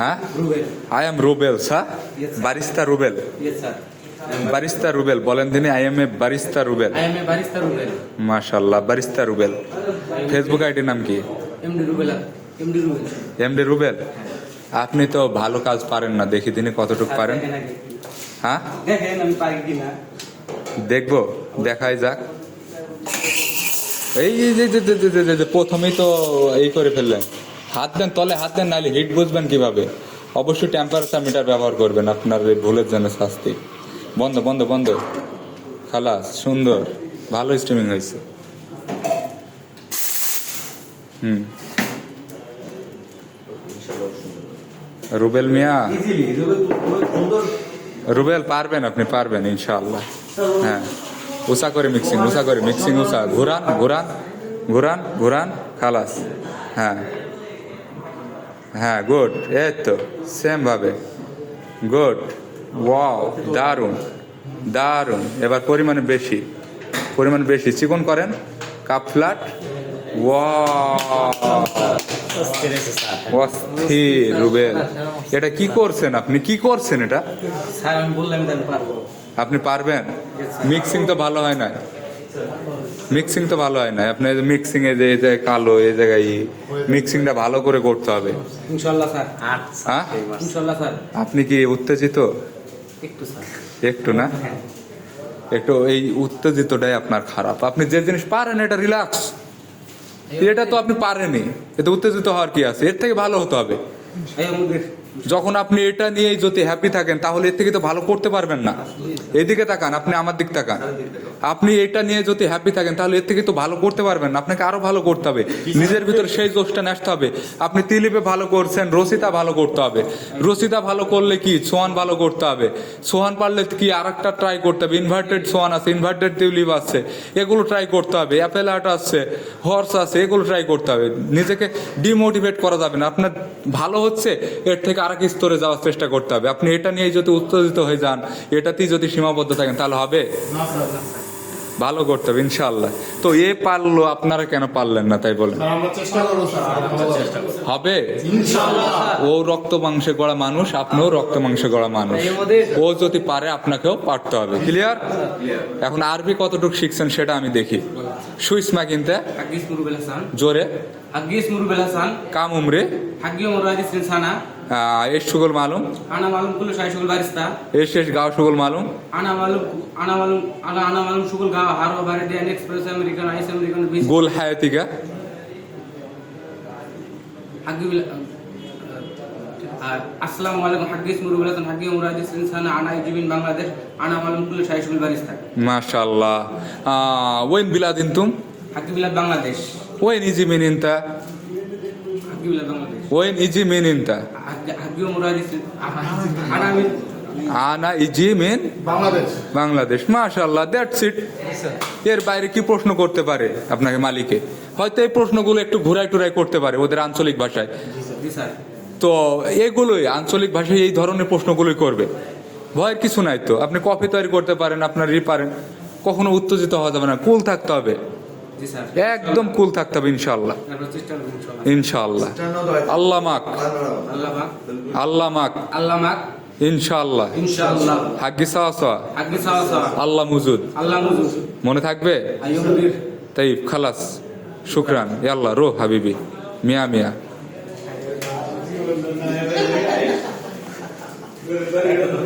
হ্যাঁ I am Rubel sir barista Rubel barista Rubel বলেন তিনি I am a barista Rubel. মাশাল্লাহ barista Rubel Facebook আইডির নাম কি. এমডি রুবেল আপনি তো ভালো কাজ পারেন না দেখি তিনি কতটুকু পারেন। হ্যাঁ? দেখেন আমি পারি কিনা দেখব দেখাই যাক। এই যে প্রথমেই তো এই করে ফেললেন। হাত দেন তলে হাত দেন নাহলে হিট বুঝবেন কীভাবে? অবশ্যই টেম্পারেচার মিটার ব্যবহার করবেন আপনার এই ভুলের জন্য শাস্তি। বন্ধ বন্ধ বন্ধ। খালাস সুন্দর। ভালো স্ট্রিমিং হয়েছে। হুম। রুবেল মিয়া? রুবেল পারবেন আপনি পারবেন ইনশাআল্লাহ। হ্যাঁ। উষা করে মিক্সিং উষা করে মিক্সিং উষা। ঘুরান ঘুরান ঘুরান ঘুরান খালাস। হ্যাঁ। হ্যাঁ গুড এই তো সেম ভাবে। গুড ওয়াও দারুণ দারুণ। এবার পরিমাণে বেশি পরিমাণ বেশি। চিকন করেন কাপ ফ্ল্যাট অস্থির রুবেল। এটা কি করছেন আপনি? কি করছেন এটা? আপনি পারবেন? মিক্সিং তো ভালো হয় না মিক্সিং তো ভালো হয় না। আপনি মিক্সিং এ যে এই যে কালো এই জায়গায় মিক্সিংটা ভালো করে করতে হবে। স্যার। হ্যাঁ? স্যার। আপনি কি উত্তেজিত? একটু স্যার। একটু না? একটু এই উত্তেজিতটাই আপনার খারাপ। আপনি যে জিনিস পারেন এটা রিল্যাক্স এটা তো আপনি পারেনই। এতে উত্তেজিত হওয়ার কি আছে? এর থেকে ভালো হতে হবে। যখন আপনি এটা নিয়েই যদি হ্যাপি থাকেন, তাহলে এর থেকে তো ভালো করতে পারবেন না। এদিকে তাকান, আপনি আমার দিক তাকান। আপনি এটা নিয়ে যদি হ্যাপি থাকেন, তাহলে এর থেকে তো ভালো করতে পারবেন না। আপনাকে আরও ভালো করতে হবে। নিজের ভিতরে সেই জোশটা নেসতে হবে। আপনি তিলিপে ভালো করছেন, রসিতা ভালো করতে হবে। রসিতা ভালো করলে কি? সোহান ভালো করতে হবে। সোহান পারলে কি আর একটা ট্রাই করতে হবে? ইনভার্টেড সোহান আছে ইনভার্টেড টিউলিপ আছে। এগুলো ট্রাই করতে হবে। অ্যাপেল আর্ট আছে হর্স আছে, এগুলো ট্রাই করতে হবে। নিজেকে ডিমোটিভেট করা যাবে না। আপনার ভালো হচ্ছে, এর থেকে আরেক স্তরে যাওয়ার চেষ্টা করতে হবে। আপনি এটা নিয়ে যদি উত্তেজিত হয়ে যান এটাতেই যদি সীমাবদ্ধ থাকেন তাহলে হবে? ভালো করতে হবে ইনশাল্লাহ তো এ পারল আপনারা কেন পারলেন না তাই বলেন। আমরা চেষ্টা করব স্যার হবে? ও রক্ত মাংসে গড়া মানুষ আপনিও রক্ত মাংসে গড়া মানুষ। ও যদি পারে আপনাকেও পারতে হবে। ক্লিয়ার এখন আরবি কতটুকু শিখছেন সেটা আমি দেখি। কিনতে। Haggis Murubel Hasan. জোরে. কাম উমরে। সুগল মালুম Ana malum kullu shay shugul barista. এস শেষ গাও সুগল মালুম malum ana malum ana ana malum shugul ga haro bare de express American ice American bis. গোল হায়াতিকা Haggi bil আসসালামু আলাইকুম হাগ্গিস মুরুবুল হাসান হাদিস bin Sana ana ijibin Bangladesh. Ana malum kullu shay shugul barista. মাশাল্লাহ ওয়েন বিলাদিন তুম Haggi bilad Bangladesh. ওয়েন ইজি মিনিনতা Haggi bilad Bangladesh. ওয়েন ইজি মিনিনতা Haggi আনা ইজি মিন বাংলাদেশ। বাংলাদেশ মাশাল্লাহ দ্যাটস ইট এর বাইরে কি প্রশ্ন করতে পারে আপনাকে মালিকে? হয়তো এই প্রশ্নগুলো একটু ঘুরাই টুরাই করতে পারে ওদের আঞ্চলিক ভাষায়। তো এগুলোই আঞ্চলিক ভাষায় এই ধরনের প্রশ্নগুলোই করবে। ভয়ের কিছু নাই তো আপনি কফি তৈরি করতে পারেন আপনার ই পারেন। কখনো উত্তেজিত হওয়া যাবে না কুল থাকতে হবে। একদম কুল থাকতে হবে ইনশাল্লাহ ইনশাল্লাহ আল্লাহ মাক। আল্লাহ মাক। আল্লাহ মাক। ইনশাআল্লাহ। হাগ্গি সাওয়া সাওয়া সাওয়া সাওয়া আল্লাহ মুজুদ। আল্লাহ মুজুদ। মনে থাকবে? তাই খালাস। শুক্রান। ইয়াল্লাহ রো হাবিবি। মিয়া মিয়া।